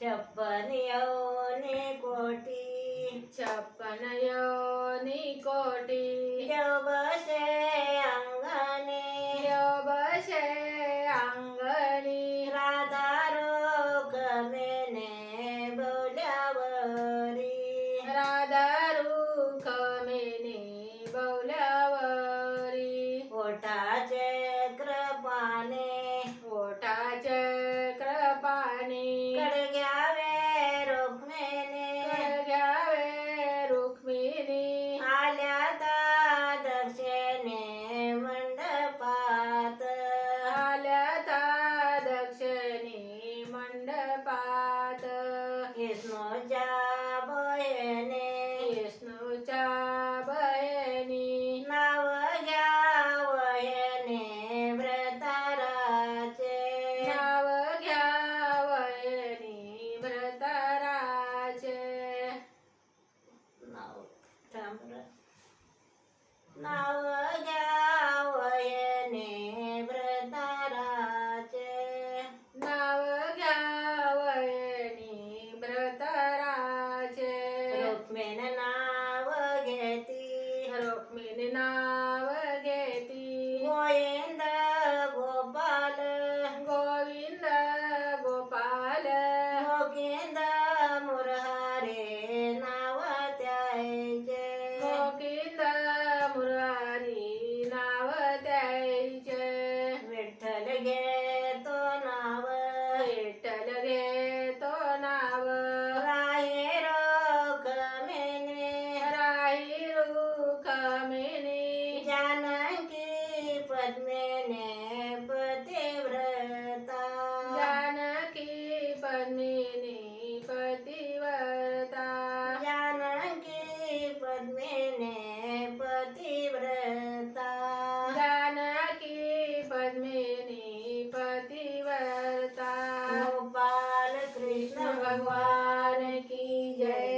છપ્પનયોની કોટી. છપ્પનયોની કોટી. स्तम्र नवगावयने व्रतराचे नवगावयने व्रतराचे रुक्मिण नाव घेती रुक्मिण नाव घेती गोविंद गोपाल गोविंद गोपाल गोविंद पति व्रता जानकी पद्मिनी पतिव्रता। गोपाल कृष्ण भगवान की जय।